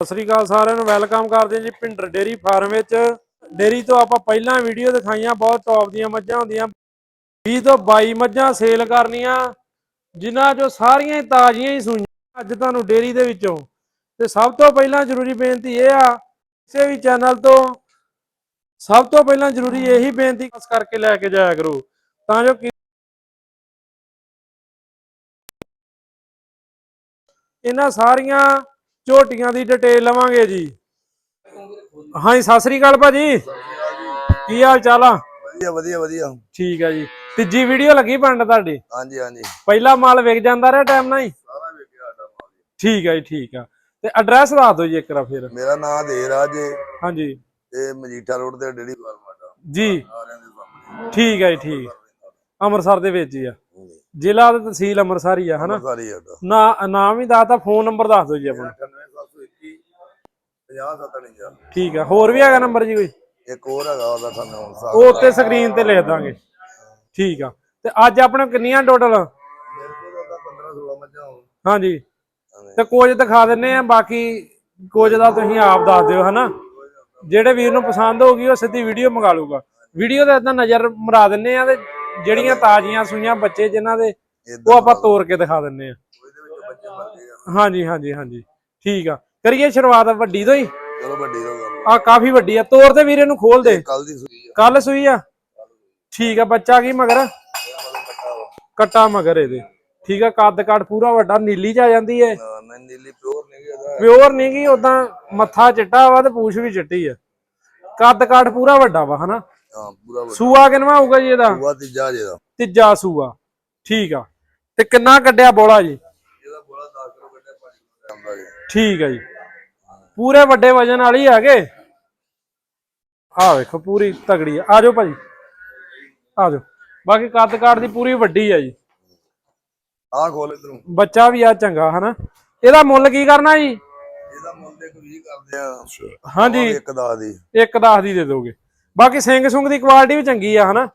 ਸਤਿ ਸ੍ਰੀ ਅਕਾਲ ਸਾਰਿਆਂ ਨੂੰ, ਵੈਲਕਮ ਕਰਦੇ ਜੀ ਭਿੰਡਰ ਡੇਰੀ ਫਾਰਮ ਵਿੱਚ। ਡੇਰੀ ਤੋਂ ਆਪਾਂ ਪਹਿਲਾਂ ਵੀਡੀਓ ਦਿਖਾਈਆਂ, ਬਹੁਤ ਟੌਪ ਦੀਆਂ ਮੱਝਾਂ ਹੁੰਦੀਆਂ। 20 ਤੋਂ 22 ਮੱਝਾਂ ਸੇਲ ਕਰਨੀਆਂ, ਜਿਨ੍ਹਾਂ ਚੋਂ ਸਾਰੀਆਂ ਹੀ ਤਾਜ਼ੀਆਂ ਹੀ ਸੂਈਆਂ ਅੱਜ ਤੁਹਾਨੂੰ ਡੇਰੀ ਦੇ ਵਿੱਚੋਂ। ਤੇ ਸਭ ਤੋਂ ਪਹਿਲਾਂ ਜ਼ਰੂਰੀ ਬੇਨਤੀ ਇਹ ਆ, ਕਿਸੇ ਵੀ ਚੈਨਲ ਤੋਂ ਸਭ ਤੋਂ ਪਹਿਲਾਂ ਜ਼ਰੂਰੀ ਇਹੀ ਬੇਨਤੀ ਖਾਸ ਕਰਕੇ ਲੈ ਕੇ ਜਾਇਆ ਕਰੋ, ਤਾਂ ਜੋ ਇਹਨਾਂ ਸਾਰੀਆਂ ਝੋਟੀਆਂ ਦੀ ਡਿਟੇਲ ਲਵਾਂਗੇ ਜੀ। ਹਾਂਜੀ ਸਤਿ ਸ੍ਰੀ ਅਕਾਲ ਭਾਜੀ। ਕੀ ਹਾਲ ਚਾਲ ਆ? ਵਧੀਆ ਵਧੀਆ ਵਧੀਆ। ਠੀਕ ਆ ਜੀ। ਤੀਜੀ ਵੀਡੀਓ ਲੱਗੀ ਪੰਡ ਤੁਹਾਡੀ? ਹਾਂਜੀ ਹਾਂਜੀ। ਪਹਿਲਾ ਮਾਲ ਵਿਕ ਜਾਂਦਾ ਰਿਹਾ ਟਾਈਮ ਨਾਲ ਹੀ? ਸਾਰਾ ਵੇਖਿਆ ਸਾਡਾ ਮਾਲ ਠੀਕ ਆ ਜੀ ਠੀਕ ਆ। ਤੇ ਐਡਰੈਸ ਦੱਸ ਦਿਓ ਜੀ ਇੱਕ ਵਾਰ ਫਿਰ। ਮੇਰਾ ਨਾਮ ਦੇਰਾਜ ਹੈ ਹਾਂਜੀ। ਤੇ ਮਜੀਠਾ ਰੋਡ ਤੇ ਡੇਰੀ ਫਾਰਮ ਸਾਡਾ ਜੀ। ਦੇ ਠੀਕ ਆ ਜੀ ਠੀਕ। ਅੰਮ੍ਰਿਤਸਰ ਦੇ ਵਿੱਚ ਹੀ ਆ। ਜ਼ਿਲ੍ਹਾ ਤੇ ਤਹਿਸੀਲ ਅੰਮ੍ਰਿਤਸਰ ਹੀ ਆ ਹਨਾ? ਸਾਰੀ ਨਾ ਨਾਮ ਹੀ ਦੱਸਤਾ ਫੋਨ ਨੰਬਰ ਦੱਸ ਦਿਓ ਜੀ ਆਪਣਾ 98721 50 ਠੀਕ ਆ ਹੋਰ ਵੀ ਹੈਗਾ ਨੰਬਰ ਜੀ ਕੋਈ? ਇੱਕ ਹੋਰ ਹੈਗਾ ਉਹਦਾ ਤੁਹਾਨੂੰ ਉਹ ਉੱਤੇ ਸਕਰੀਨ ਤੇ ਲਿਖ ਦਾਂਗੇ। ਠੀਕ ਆ। ਤੇ ਅੱਜ ਆਪਣੇ ਕਿੰਨੀਆਂ ਟੋਟਲ ਮੇਰੇ ਕੋਲ ਉਹਦਾ 15 16 ਮੱਝਾਂ ਹੋਣ ਹਾਂਜੀ। ਤੇ ਕੁਝ ਦਿਖਾ ਦਿੰਨੇ ਆ ਬਾਕੀ ਕੁਝ ਦਾ ਤੁਸੀਂ ਆਪ ਦੱਸ ਦਿਓ ਹਨਾ? ਜਿਹੜੇ ਵੀਰ ਨੂੰ ਪਸੰਦ ਹੋਊਗੀ ਉਹ ਸਿੱਧੀ ਵੀਡੀਓ ਮੰਗਾ ਲੂਗਾ ਵੀਡੀਓ ਤੇ ਇਦਾਂ ਨਜ਼ਰ ਮਰਾ ਦਿੰਨੇ ਆ ਤੇ ਜਿਹੜੀਆਂ ਤਾਜ਼ੀਆਂ ਸੂਈਆਂ ਬੱਚੇ ਜਿਨ੍ਹਾਂ ਦੇ ਉਹ ਆਪਾਂ ਤੋੜ ਕੇ ਦਿਖਾ ਦਿੰਨੇ ਆ। ਹਾਂਜੀ ਹਾਂਜੀ ਹਾਂਜੀ। ਠੀਕ ਆ। ਕਰੀਏ ਸ਼ੁਰੂਆਤ ਵੱਡੀ ਤੋਂ ਹੀ? ਚਲੋ ਵੱਡੀ ਗੱਲ ਆ ਕਾਫੀ ਵੱਡੀ ਆ। ਤੋੜ ਦੇ ਵੀਰੇ ਨੂੰ ਖੋਲ ਦੇ। ਕੱਲ ਦੀ ਸੂਈ ਆ। ਕੱਲ ਸੂਈ ਆ? ਠੀਕ ਆ ਬੱਚਾ ਕੀ ਮਗਰ? ਕੱਟਾ ਮਗਰ ਇਹਦੇ। ਠੀਕ ਆ ਕੱਦ ਕਾਠ ਪੂਰਾ ਵੱਡਾ ਨੀਲੀ ਚ ਆ ਜਾਂਦੀ ਏ। ਨਾ, ਨੀਲੀ ਪਿਓਰ ਨਹੀਂ ਇਹਦਾ ਪਿਓਰ ਨਹੀਂ ਗੀ ਉਦਾਂ ਮੱਥਾ ਚਿੱਟਾ ਵਾ ਤੇ ਪੂਛ ਵੀ ਚਿੱਟੀ ਆ। ਕੱਦ ਕਾਠ ਪੂਰਾ ਵੱਡਾ ਵਾ ਹਨਾ? ਹਾਂ ਪੂਰਾ ਵੱਡਾ। ਸੂਆ ਕਿਨਵਾ ਹੋਊਗਾ ਜੀ ਇਹਦਾ? ਸੂਆ ਤੀਜਾ ਜਿਹਦਾ ਤੀਜਾ ਸੂਆ ਠੀਕ ਆ। ਤੇ ਕਿੰਨਾ ਕੱਢਿਆ ਬੋਲਾ ਜੀ? ਇਹਦਾ ਬੋਲਾ 10 ਕਿਲੋ ਕੱਢਿਆ 5 ਕਿਲੋ ਆਉਂਦਾ ਜੀ। ਠੀਕ ਆ ਜੀ। ਪੂਰੇ ਵੱਡੇ ਵਜਨ ਵਾਲੀ ਹੈਗੇ ਆ ਵੇਖੋ ਪੂਰੀ ਤਗੜੀ ਆ। ਆ ਜਾਓ ਭਾਜੀ। ਆ ਜਾਓ। ਬਾਕੀ ਕੱਦ ਕਾਠ ਦੀ ਪੂਰੀ ਵੱਡੀ ਆ ਜੀ। ਆਹ ਖੋਲ ਇਧਰੋਂ। ਬੱਚਾ ਵੀ ਆ ਚੰਗਾ ਹਨਾ? ਇਹਦਾ ਮੁੱਲ ਕੀ ਕਰਨਾ ਜੀ? ਇਹਦਾ ਮੁੱਲ ਇੱਕ 20 ਕਰਦੇ ਆ। ਹਾਂਜੀ। ਇੱਕ ਦਾ ਦੀ। ਇੱਕ 10 ਦੀ ਦੇ ਦੋਗੇ। ਬਾਕੀ ਸਿੰਘ ਸੁੰਗ ਦੀ ਕੁਆਲਿਟੀ ਵੀ ਚੰਗੀ ਆ ਹਨਾ?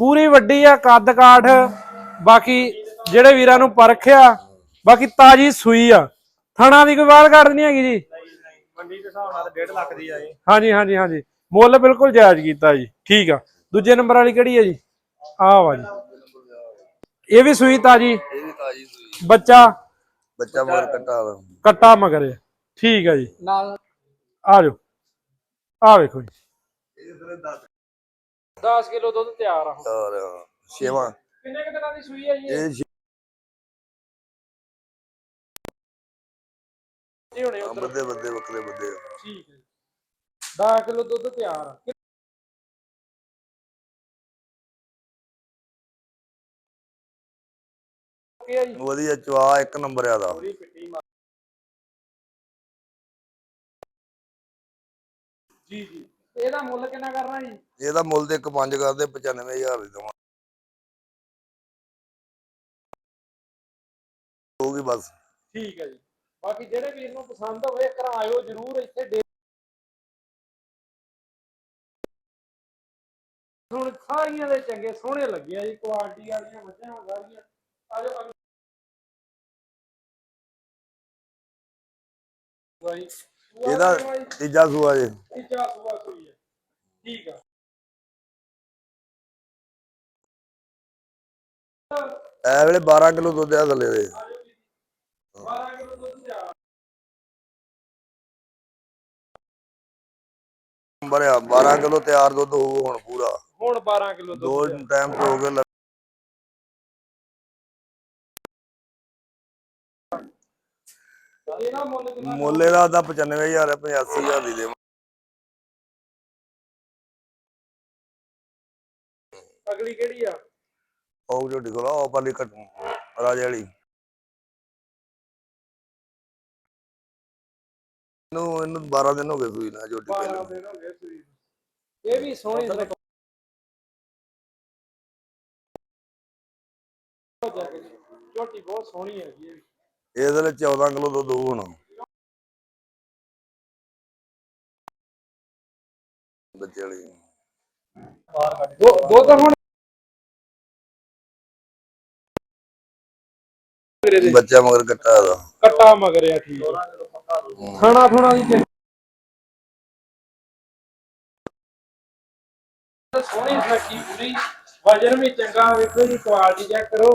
ਪੂਰੀ ਵੱਡੀ ਆ ਕੱਦ ਕਾਠ ਬਾਕੀ ਜਿਹੜੇ ਵੀਰਾਂ ਨੂੰ ਪਰਖਿਆ ਬਾਕੀ ਤਾਜੀ ਸੂਈ ਆ। ਥਣਾ ਦੀ ਕੋਈ ਬਾਤ ਕੱਢ ਨਹੀਂ ਹੈਗੀ ਜੀ? ਮੰਡੀ ਦੇ ਹਿਸਾਬ ਨਾਲ 1.5 ਲੱਖ ਦੀ ਆ ਹਾਂਜੀ ਹਾਂਜੀ ਹਾਂਜੀ। ਮੁੱਲ ਬਿਲਕੁਲ ਜਾਇਜ਼ ਕੀਤਾ ਜੀ। ਠੀਕ ਆ। ਦੂਜੇ ਨੰਬਰ ਵਾਲੀ ਕਿਹੜੀ ਹੈ ਜੀ? ਆਹ ਵਾ ਜੀ। ਇਹ ਵੀ ਸੂਈ ਤਾਜੀ? ਇਹ ਵੀ ਤਾਜੀ ਸੂਈ ਬੱਚਾ? ਬੱਚਾ ਮਗਰ ਕੱਟਾ ਕੱਟਾ ਮਗਰ। ਠੀਕ ਆ ਜੀ। ਨਾਲ ਆ ਜਾਓ। ਆ ਵੇਖੋ ਜੀ। ਇਹ ਫਿਰ 10 10 ਕਿਲੋ ਦੁੱਧ ਤਿਆਰ ਆ ਔਰ ਛੇਵਾਂ। ਕਿੰਨੇ ਕਿ ਦਿਨਾਂ ਦੀ ਸੂਈ ਹੈ ਜੀ ਇਹ? ਛੇ- ਇਹ ਹੋਣੇ ਉਧਰ। ਬੰਦੇ ਬੰਦੇ ਵੱਖਰੇ ਬੰਦੇ ਆ। ਠੀਕ ਹੈ 10 ਕਿਲੋ ਦੁੱਧ ਤਿਆਰ ਆ। ਕੀ ਆ ਜੀ? ਵਧੀਆ ਚਵਾ ਇੱਕ ਨੰਬਰ ਆ ਦਾ ਪੂਰੀ ਪਿੱਟੀ ਮਾਰ ਜੀ ਜੀ। ਤੇ ਇਹਦਾ ਮੁੱਲ ਕਿੰਨਾ ਕਰਨਾ ਜੀ? ਇਹਦਾ ਮੁੱਲ ਇੱਕ ਪੰਜ ਕਰਦੇ 95000 ਦੀ ਦਵਾਂ ਹੋਊਗੀ ਬਸ। ਠੀਕ ਹੈ ਜੀ। ਬਾਕੀ ਜਿਹੜੇ ਵੀਰ ਨੂੰ ਪਸੰਦ ਹੋਵੇ ਘਰ ਆਇਓ ਜਰੂਰ ਇੱਥੇ ਹੁਣ ਸਾਰੀਆਂ ਦੇ ਚੰਗੇ ਸੋਹਣੇ ਲੱਗੇ ਆ ਜੀ ਕੁਆਲਿਟੀ ਵਾਲੀਆਂ ਮੱਝਾਂ ਸਾਰੀਆਂ ਆਜੋ ਵਾਈ ਇਹਦਾ ਤੀਜਾ ਸੂਆ ਜੇ। ਤੀਜਾ ਸੂਆ ਸੂਈ ਹੈ। ਠੀਕ ਆ। ਐ ਵੇਲੇ 12 ਕਿਲੋ ਦੁੱਧ ਆ ਥੱਲੇ ਦੇ। 12 ਕਿਲੋ ਦੁੱਧ ਤਿਆਰ ਨੰਬਰ ਆ 12 ਕਿਲੋ ਤਿਆਰ ਦੁੱਧ ਹੋਊ ਹੁਣ ਪੂਰਾ। ਹੁਣ 12 ਕਿਲੋ ਦੋ ਦੁੱਧ। ਟਾਈਮ ਹੋ ਗਏ ਮੁੱਲ ਇਹਦਾ ਤਾਂ 95000 ਹੈ 85000 ਦੀ ਦੇ ਅਗਲੀ ਕਿਹੜੀ ਆ ਉਹ ਜੋ ਦਿਖਲਾ ਉਹ ਪਾਲੀ ਕੱਟ ਰਾਜੇ ਵਾਲੀ ਨੂੰ ਇਹਨੂੰ 12 ਦਿਨ ਹੋ ਗਏ ਸੂਈ ਨਾ ਜੋਟੀ 12 ਪਹਿਲਾਂ ਦਿਨ ਹੋ ਗਏ ਸੂਈ ਨੂੰ। ਇਹ ਵੀ ਸੋਹਣੀ ਝੋਟੀ ਬਹੁਤ ਸੋਹਣੀ ਹੈਗੀ ਇਹ ਵੀ। ਇਹਦੇ ਲਈ 14 ਕਿਲੋ ਦੁੱਧ ਹੁਣ। ਬੱਚੇ ਵਾਲੀ। ਹੁਣ ਵੀਰੇ ਦੇ ਬੱਚਾ ਮਗਰ ਕੱਟਾ ਦਾ ਕੱਟਾ ਮਗਰਿਆ ਠੀਕ ਹੈ। ਖਾਣਾ ਥੋਣਾ ਦੀ ਚਿੰਤਾ ਸੋਹਣੀ ਸੱਕੀ ਪੂਰੀ। ਵਜਨ ਵੀ ਚੰਗਾ ਵੇਖੋ ਜੀ ਕੁਆਲਿਟੀ ਚੈੱਕ ਕਰੋ।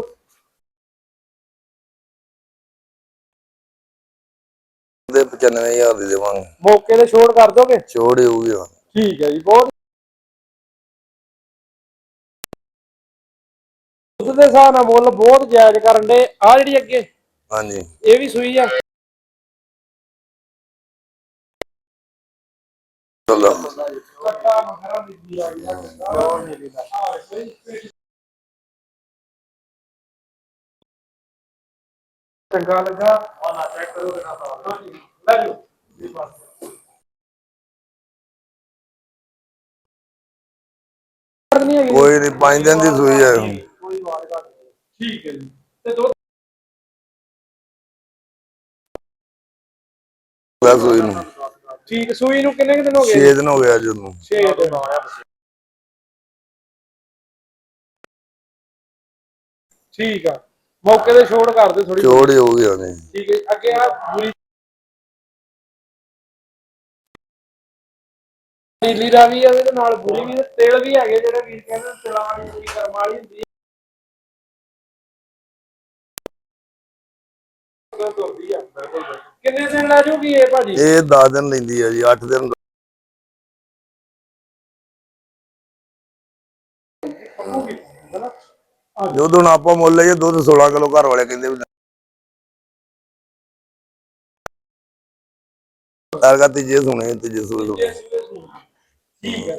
ਦੇ 95000 ਦੀ ਦੇਵਾਂਗੇ। ਮੌਕੇ ਤੇ ਛੋੜ ਕਰ ਦੋਗੇ? ਛੋੜ ਹੀ ਹੋਊਗੀ ਹੁਣ। ਠੀਕ ਹੈ ਜੀ ਬਹੁਤ ਦੁੱਧ ਦੇ ਹਿਸਾਬ ਨਾਲ ਮੁੱਲ ਬਹੁਤ ਜਾਇਜ਼ ਕਰਨ ਦੇ। ਆ ਜਿਹੜੀ ਅੱਗੇ ਹਾਂਜੀ। ਇਹ ਵੀ ਸੂਈ ਆ। ਕੱਟਾ ਮਖਰਾ ਦੀ ਆ। ਗਿਆ ਚੰਗਾ ਲੱਗਾ। ਆ ਨਾ ਚੈੱਕ ਕਰੋ ਕਿੰਨਾ ਸਾਲ ਲੈ ਜਾਓ। ਜੀ ਬਸ। ਨਹੀਂ ਹੈਗੀ। ਕੋਈ ਨਹੀਂ ਪੰਜ ਦਿਨ ਦੀ ਸੂਈ ਹੈ। ਕੋਈ ਵਾਰ ਘੱਟ ਨਹੀਂ। ਠੀਕ ਹੈ ਜੀ। ਤੇ ਦੋ ਸੂਈ ਨੂੰ। ਠੀਕ ਸੂਈ ਨੂੰ ਕਿੰਨੇ ਕੁ ਦਿਨ ਹੋ ਗਏ? 6 ਦਿਨ ਹੋ ਗਿਆ ਜਦੋਂ 6 ਦਿਨ। ਠੀਕ ਆ। ਮੌਕੇ ਤੇ ਛੋੜ ਕਰ ਦੇ ਥੋੜੀ ਛੋੜ ਹੀ ਹੋਊਗੀ ਹੁਣ ਠੀਕ ਹੈ ਜੀ। ਅੱਗੇ ਆ ਬੁਰੀ ਨੀਲੀ ਦਾ ਵੀ ਆ ਇਹਦੇ ਨਾਲ ਬੁਰੀ ਵੀ ਤੇ ਤੇਲ ਵੀ ਹੈਗੇ ਜਿਹੜੇ ਵੀਰ ਕਹਿੰਦੇ ਤਿਲਾਂ ਵਾਲੀ ਬੁਰੀ ਕਰਮ ਵਾਲੀ ਹੁੰਦੀ ਹੈ ਉਹ ਤੁਰਦੀ ਆ ਬਿਲਕੁਲ ਬਿਲਕੁਲ। ਕਿੰਨੇ ਦਿਨ ਲੈ ਜੂਗੀ ਇਹ ਭਾਜੀ ਇਹ 10 ਦਿਨ ਲੈਂਦੀ ਹੈ ਜੀ 8 ਦਿਨ ਪੱਕੂਗੀ ਦੁੱਧ ਹੁਣ ਆਪਾਂ ਮੁੱਲ ਲਈਏ ਦੁੱਧ 16 ਕਿਲੋ ਘਰ ਵਾਲੇ ਕਹਿੰਦੇ ਵੀ ਤਾਰਗਾ ਤੀਜੇ ਸੁਣੇ ਤੀਜੇ ਸੁਣੇ। ਠੀਕ ਹੈ।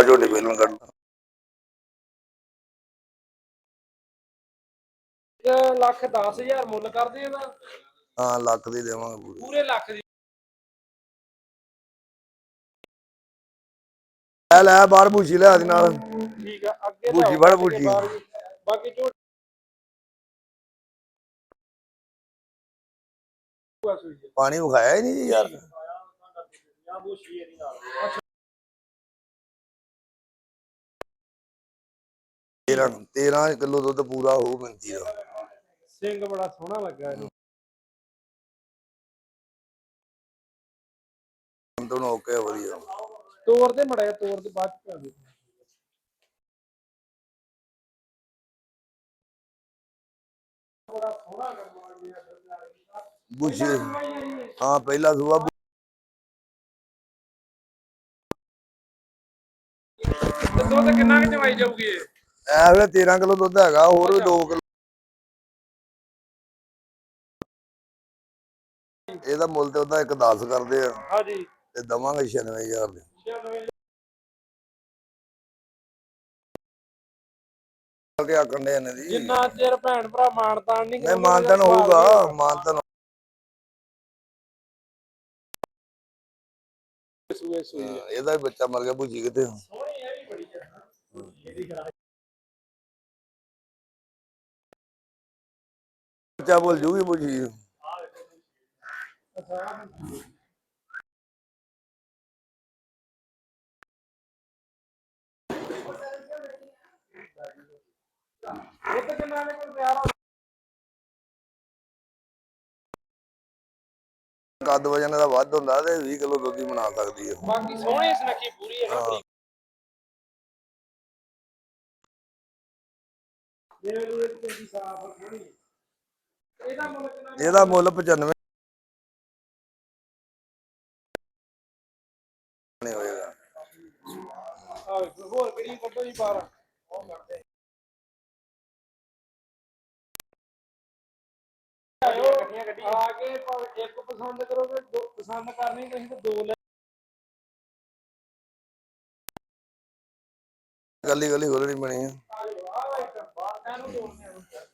ਝੋਟੇ ਪਹਿਲਾਂ ਕੱਢ ਇੱਕ ਲੱਖ 10000 ਮੁੱਲ ਕਰਦੇ ਆ ਨਾ ਹਾਂ ਲੱਖ ਦੀ ਦੇਵਾਂਗੇ ਪੂਰੀ। ਪੂਰੇ ਲੱਖ ਦੀ ਲੈ ਲੈ ਬਾਹਰ ਭੂਸ਼ੀ ਲੈ ਆਦੀ ਨਾਲ। ਠੀਕ ਆ ਅੱਗੇ ਬੂਜੀ ਕੇ ਬੂਜੀ। ਬਾਕੀ ਝੋਟ ਹੈ। ਪਾਣੀ ਵਿਖਾਇਆ ਹੀ ਨਹੀਂ ਜੀ ਯਾਰ। ਜਾਂ ਬੂਸ਼ੀ ਇਹਦੀ ਨਾਲ 13 13 ਕਿਲੋ ਦੁੱਧ ਪੂਰਾ ਹੋਊ ਮਿੰਤੀ ਦਾ ਸਿੰਘ ਬੜਾ ਸੋਹਣਾ ਲੱਗਾ ਇਹਨੂੰ। ਹੁਣ ਤੋਂ ਓਕੇ ਆ ਵਧੀਆ। ਤੋਰ ਦੇ ਮੜਿਆ ਤੋਰ ਦੇ ਬਾਅਦ ਚ ਦੇ ਬੜਾ ਸੋਹਣਾ ਕਰਵਾ ਲਿਆ ਬੂਸ਼ੀ ਹਾਂ ਪਹਿਲਾ ਸੂਆ ਤੇ ਦੁੱਧ ਕਿੰਨਾ ਕਿ ਚਵਾਈ ਜਾਊਗੀ ਇਹ? ਐ ਵੇ 13 ਕਿਲੋ ਦੁੱਧ ਹੈਗਾ ਹੋਰ ਵੀ 2 ਕਿਲੋ। ਇਹਦਾ ਮੁੱਲ ਤੇ ਉਹਦਾ ਇੱਕ 10 ਕਰਦੇ ਆ। ਹਾਂਜੀ। ਤੇ ਦਵਾਂਗੇ 96000 ਦੇ। ਕਿ ਆਖਣ ਦੇ ਨੇ ਦੀ। ਜਿੰਨਾ ਚਿਰ ਭੈਣ ਭਰਾ ਮਾਨਤਾਨ ਨਹੀਂ ਨਹੀਂ ਮਾਨਤਨ ਹੋਊਗਾ ਮਾਨਤਨ ਸੂਏ ਸੂਏ ਇਹਦਾ ਵੀ ਬੱਚਾ ਮਰ ਗਿਆ ਭੁੱਜੀ ਕਿਤੇ ਸੋਹਣੀ ਹੈ ਵੀ ਬੜੀ ਹੈ ਬੱਚਾ ਭੁੱਲ ਜੂਗੀ ਭੁੱਜੀ। ਨੇ ਕੱਦ ਵਜਨ ਦਾ ਵੱਧ ਹੁੰਦਾ ਤੇ 20 ਕਿਲੋ ਦੁੱਧ ਹੀ ਬਣਾ ਸਕਦੀ ਹੈ ਬਾਕੀ ਸੋਹਣੀ ਸੁਨੱਖੀ ਪੂਰੀ ਹੈ। ਨਾ ਇੱਕ ਚੰਗੀ ਸਾਫ਼ ਸੋਹਣੀ ਇਹਦਾ ਮੁੱਲ ਕਿੰਨਾ ਇਹਦਾ ਮੁੱਲ 95 ਨਹੀਂ ਹੋਏਗਾ। ਆ ਵੇਖੋ, ਹੋਰ ਕਿਹੜੀ ਕੱਢੋ ਜੀ ਬਾਹਰ ਉਹ ਕਰਦੇ ਆ ਕੇ ਭਾਵੇਂ ਇੱਕ ਪਸੰਦ ਕਰੋਗੇ ਦੋ ਪਸੰਦ ਕਰਨੀ ਤੁਸੀਂ ਤੇ ਦੋ ਲੈ ਗੱਲੀ ਗੱਲੀ ਖੋਲਣੀ ਬਣੀ ਹੈ ਆਇਓ ਆ। ਵਾਈਟ ਬਾਹਰ ਇਹਨੂੰ ਆ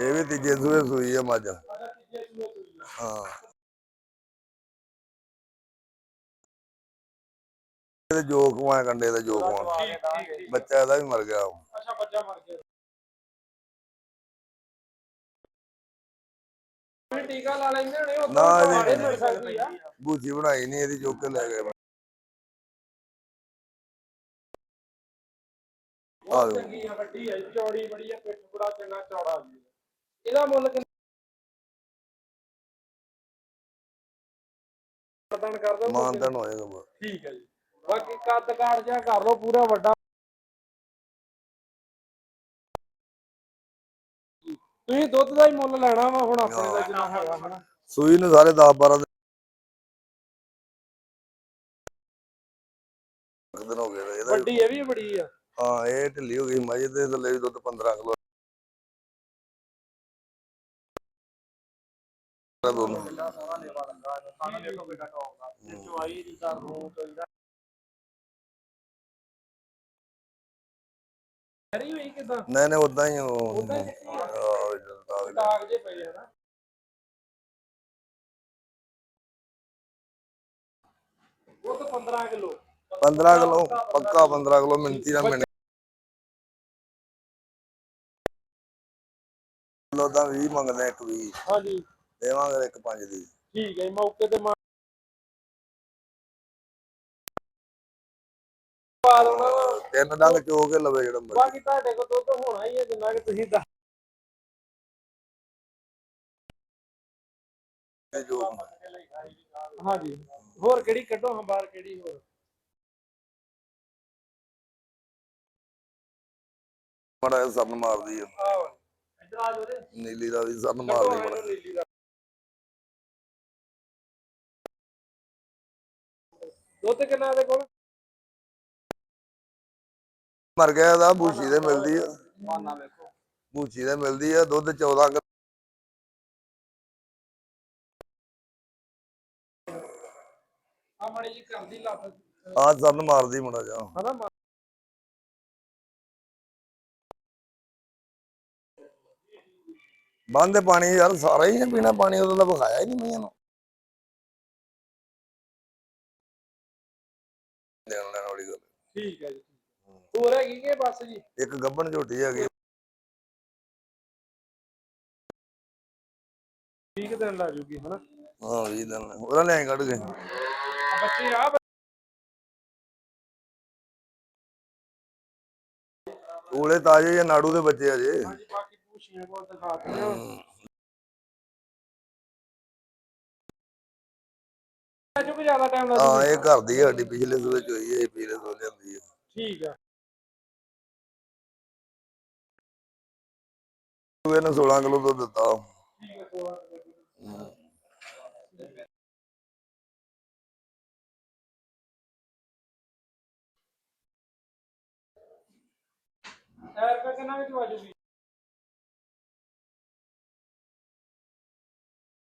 ਇਹ ਵੀ ਤੀਜੇ ਸੂਏ ਸੂਈ ਹੈ ਮੱਝ। ਹਾਂ। ਇਹਦੇ ਜੋ ਖਵਾਇਆ ਕੰਡੇ ਦਾ ਜੋ ਖਵਾ ਠੀਕ ਠੀਕ ਠੀਕ। ਬੱਚਾ ਇਹਦਾ ਵੀ ਮਰ ਗਿਆ ਅੱਛਾ ਬੱਚਾ ਮਰ ਗਿਆ। ਟੀਕਾ ਲਾ ਲੈਂਦੇ ਹੋਣੇ ਉਹ ਨਾ ਬੂਜੀ ਬਣਾਈ ਨਹੀਂ ਇਹਦੀ ਚੁੱਕ ਕੇ ਲੈ ਗਏ। ਚੰਗੀ ਆ ਵੱਡੀ ਆ ਜੀ, ਚੌੜੀ ਬੜੀ ਆ ਪਿੱਠ ਬੜਾ ਚੰਗਾ ਚੌੜਾ ਜੀ। ਇਹਦਾ ਮੁੱਲ ਕਿੰਨਾ? ਪ੍ਰਦਾਨ ਕਰ ਦੋ ਮਾਨਤਨ ਹੋਏਗਾ ਬਸ। ਠੀਕ ਹੈ ਜੀ। ਬਾਕੀ ਕੱਦ ਕਾਠ ਜਿਹਾ ਕਰ ਲਓ ਪੂਰਾ ਵੱਡਾ। ਤੁਸੀਂ ਦੁੱਧ ਦਾ ਹੀ ਮੁੱਲ ਲੈਣਾ ਵਾ ਹੁਣ ਆਪਣੇ ਦਾ ਜਿੰਨਾ ਹੈਗਾ ਹਨਾ। ਸੂਈ ਨੂੰ ਸਾਰੇ 10 12 ਦਿਨ ਹੋ ਗਏ ਨੇ ਇਹਦਾ ਵੱਡੀ ਇਹ ਵੀ ਬੜੀ ਆ। ਹਾਂ ਇਹ ਢਿੱਲੀ ਹੋ ਗਈ ਮੱਝ ਦੇ ਥੱਲੇ ਵੀ ਦੁੱਧ 15 ਕਿਲੋ ਦੋਨੋਂ ਸਾਰਾ ਲੇਵਾ ਲੱਗਾ ਇਹਨੂੰ ਕੰਨ ਦੇਖੋ ਕਿੱਡਾ ਟੌਪ ਦਾ ਚੁਆਈ ਦੀ ਰੂਹ ਤੋਂ ਜਿਹੜਾ ਹਰੀ ਹੋਈ ਕਿਦਾਂ? ਨਹੀਂ ਨਹੀਂ ਉਦਾਂ ਹੀ ਉਹ ਉਦਾਂ ਹੀ ਕੱਟੀ ਆ। ਆਹ, ਦਾਗ ਜਿਹੇ। ਦਾਗ ਜੇ ਪਏ ਹਨਾ ਉਹ ਤਾਂ 15 ਕਿਲੋ। 15 ਕਿਲੋ ਪੱਕਾ 15 ਕਿਲੋ ਮਿੰਤੀ ਨਾਲ ਮਿੰਟ। ਕਿਲੋ ਦਾ 20 ਮੰਗਦੇ ਇੱਕ ਵੀ ਹਾਂਜੀ। ਦੇਵਾਂਗੇ ਇੱਕ ਪੰਜ ਦੀ। ਠੀਕ ਹੈ ਜੀ, ਮੌਕੇ ਤੇ ਮਾ- ਪਾ ਦੇਣਾ ਵਾ। ਤਿੰਨ ਡੰਗ ਚੋ ਕੇ ਲਵੇ ਜਿਹੜਾ ਮਰਜ਼ੀ। ਬਾਕੀ ਤੁਹਾਡੇ ਕੋਲ ਦੁੱਧ ਹੋਣਾ ਹੀ ਹੈ ਜਿੰਨਾ ਕਿ ਤੁਸੀਂ ਦੱਸ ਜੋ ਹਾਂਜੀ। ਹੋਰ ਕਿਹੜੀ ਕੱਢੋ ਹਾਂ ਬਾਹਰ ਕਿਹੜੀ ਹੋਰ? ਬੜਾ ਸਰਨ ਮਾਰਦੀ ਆ। ਆਹ। ਇੱਧਰ ਆ ਜਾਓ ਤੇ ਨੀਲੀ ਦਾ ਵੀ ਕੱਢੋ ਮਾਰਦੀ ਹਾਂ ਬੜਾ ਇਹਨੂੰ ਨੀਲੀ ਦਾ। ਦੁੱਧ ਕਿੰਨਾ ਦੇ ਕੋਲ? ਮਰ ਗਿਆ ਦਾ ਬੂਛੀ ਦੇ ਮਿਲਦੀ ਆ। ਮਾਨਾ ਵੇਖੋ ਬੂਛੀ ਦੇ ਮਿਲਦੀ ਆ ਦੁੱਧ 14 ਕਿਲੋ। ਆ ਮੜੀ ਜੀ ਕਰਦੀ ਲੱਤ। ਆ ਸਰਨ ਮਾਰਦੀ ਮੁੰਡਾ ਜਾ। ਹਨਾ ਮਾ- ਬੰਦੇ ਪਾਣੀ ਯਾਰ ਸਾਰਾ ਹੀ ਨੇ ਪੀਣਾ ਪਾਣੀ ਉਹਦਾ ਤਾਂ ਵਿਖਾਇਆ ਹੀ ਨਹੀਂ ਮੀਆਂ ਨੂੰ ਦੇਣ ਲੈਣ ਵਾਲੀ ਗੱਲ। ਠੀਕ ਹੈ ਜੀ। ਹੋਰ ਹੈਗੀ ਕਿ ਬਸ ਜੀ? ਇੱਕ ਗੱਬਣ ਝੋਟੀ ਹੈਗੀ। ਠੀਕ ਦਿਨ ਲਾ ਜੂਗੀ ਹਨਾ? ਹਾਂ 20 ਦਿਨ ਉਹਦਾ ਲੈ ਕੱਢ ਕੇ। ਆ ਬੱਚੇ ਆ ਕੋਲੇ ਤਾਜੇ ਜਾਂ ਨਾੜੂ ਦੇ ਬੱਚੇ ਅਜੇ ਹਾਂਜੀ ਬਾਕੀ ਪੂਛੀਆਂ ਕੋਲ ਦਿਖਾ ਦਿੰਦੇ ਅੱਜ ਕੋਈ ਜ਼ਿਆਦਾ ਟਾਈਮ ਲੱਗ ਹਾਂ ਇਹ ਘਰ ਦੀ ਹੈ ਸਾਡੀ ਪਿਛਲੇ ਚ ਹੋਈ ਹੈ ਇਹ ਪੀਲੇ ਸੂਏ ਲਿਆਂਦੀ ਹੈ। ਠੀਕ ਆ। ਸੂਏ ਨੇ 16 ਕਿਲੋ ਦੁੱਧ ਦਿੱਤਾ। ਐਰ ਕਾ ਕਿੰਨਾ ਵਿੱਚ ਵਾਜੂਗੀ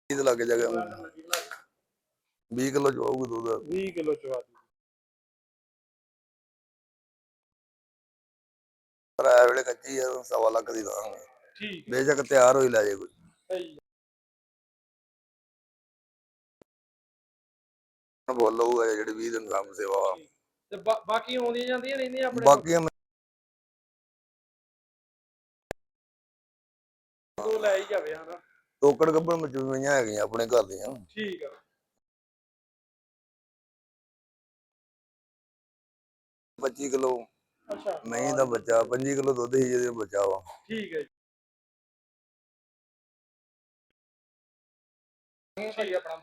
ਇਹਦੇ ਲੱਗ ਜਾਗਾ 20 ਕਿਲੋ ਚੋਊਗਾ ਦੁੱਧ। 20 ਕਿਲੋ ਚ ਵਾਜੂ ਪਰ ਇਹ ਵੇਲੇ ਕੱਚੀ ਆ ਸਵਾ ਲੱਖ ਦੀ ਦਾਂਗੇ। ਠੀਕ ਬੇਸ਼ੱਕ ਤਿਆਰ ਹੋਈ ਲੈ ਜੇ ਕੋਈ। ਸਹੀ ਬੋਲ ਲਊਗਾ ਜਿਹੜੀ 20 ਦਿਨ ਕੰਮ ਸੇਵਾ। ਤੇ ਬਾਕੀ ਆਉਂਦੀਆਂ ਜਾਂਦੀਆਂ ਰਹਿੰਦੀਆਂ ਆਪਣੇ ਬਾਕੀ ਕੋਲ ਲੈ ਹੀ ਜਾਵੇ ਹਨਾ? ਟੋਕੜ ਗੱਬਣ ਮਚੂਈਆਂ ਹੈਗੀਆਂ ਆਪਣੇ ਘਰ ਦੀਆਂ। ਠੀਕ ਆ। 25 ਕਿਲੋ ਅੱਛਾ। ਨਹੀਂ ਦਾ ਬੱਚਾ 25 ਕਿਲੋ ਦੁੱਧ ਹੀ ਜਿਹਦੇ ਬੱਚਾ ਵਾ। ਠੀਕ ਹੈ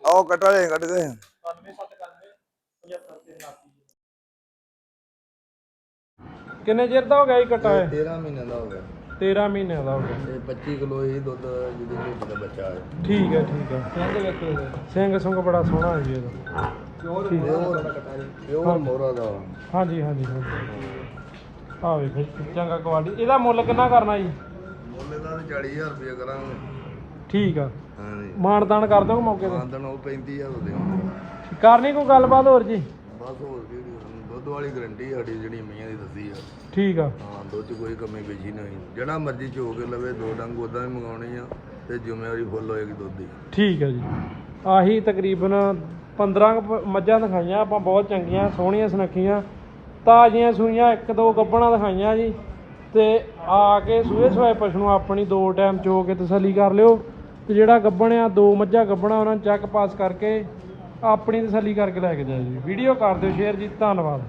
ਆਓ ਕਟਾ ਲੈ ਕੱਢ ਕੇ 9791 75 ਤੇ 79 ਕਿੰਨੇ ਚਿਰ ਦਾ ਹੋ ਗਿਆ ਇਹ ਕਟਾ ਹੈ 13 ਮਹੀਨੇ ਦਾ ਹੋ ਗਿਆ। 13 ਮਹੀਨਿਆਂ ਦਾ ਹੋ ਗਿਆ। ਤੇ 25 ਕਿਲੋ ਇਹ ਦੁੱਧ ਜਿਹਦੇ ਝੋਟੀ ਦਾ ਬੱਚਾ ਹੈ ਠੀਕ ਹੈ ਠੀਕ ਹੈ। ਸਿੰਘ ਵੇਖੋ ਸਿੰਘ ਸੁੰਗ ਬੜਾ ਸੋਹਣਾ ਹੈ ਜੀ ਇਹਦਾ। ਹੈ। ਪਿਓਰ ਮੋਰਾ ਦਾ। ਹਾਂਜੀ ਹਾਂਜੀ ਆ ਵੇਖੋ ਚੰਗਾ ਕੁਆਲਿਟੀ। ਇਹਦਾ ਮੁੱਲ ਕਿੰਨਾ ਕਰਨਾ ਜੀ? ਮੁੱਲ ਦਾ 40000 ਰੁਪਏ ਕਰਾਂਗੇ। ਠੀਕ ਆ। ਹਾਂਜੀ। ਮਾਨਦਾਨ ਕਰ ਦੋਗੇ ਮੌਕੇ ਤੇ? ਮਾਨਦਨ ਉਹ 35000 ਦੇ ਕਰਨੀ ਕੋਈ ਗੱਲਬਾਤ ਹੋਰ ਜੀ? ਬਸ ਹੋਰ ਕੀ ਦੁੱਧ ਵਾਲੀ ਗਰੰਟੀ ਸਾਡੀ ਜਿਹੜੀ ਮੀਆਂ ਦੀ ਦੱਸੀ ਆ। ਠੀਕ ਆ। ਹਾਂ ਦੁੱਧ 'ਚ ਕੋਈ ਕਮੀ ਪੇਸ਼ੀ ਨਹੀਂ ਜਿਹੜਾ ਮਰਜ਼ੀ ਚੋ ਕੇ ਲਵੇ ਦੋ ਡੰਗ ਉਦਾਂ ਹੀ ਮੰਗਾਉਣੀ ਆ ਤੇ ਜ਼ਿੰਮੇਵਾਰੀ ਫੁੱਲ ਹੋਏਗੀ ਦੁੱਧ ਦੀ। ਠੀਕ ਹੈ ਜੀ। ਆਹੀ ਤਕਰੀਬਨ 15 ਕੁ ਪ- ਮੱਝਾਂ ਦਿਖਾਈਆਂ ਆਪਾਂ ਬਹੁਤ ਚੰਗੀਆਂ ਸੋਹਣੀਆਂ ਸੁਨੱਖੀਆਂ ਤਾਜ਼ੀਆਂ ਸੂਈਆਂ ਇੱਕ ਦੋ ਗੱਬਣਾ ਦਿਖਾਈਆਂ ਜੀ। ਤੇ ਆ ਕੇ ਸੂਏ ਸਵਾਏ ਪਸ਼ੂ ਨੂੰ ਆਪਣੀ ਦੋ ਟਾਈਮ ਚੋ ਕੇ ਤਸੱਲੀ ਕਰ ਲਿਓ। ਤੇ ਜਿਹੜਾ ਗੱਬਣ ਆ, ਦੋ ਮੱਝਾਂ ਗੱਬਣਾ, ਉਹਨਾਂ ਨੂੰ ਚੈੱਕ ਪਾਸ ਕਰਕੇ ਆਪਣੀ ਤਸੱਲੀ ਕਰਕੇ ਲੈ ਕੇ ਜਾਇਓ ਜੀ। ਵੀਡੀਓ ਕਰ ਦਿਓ ਸ਼ੇਅਰ ਜੀ। ਧੰਨਵਾਦ।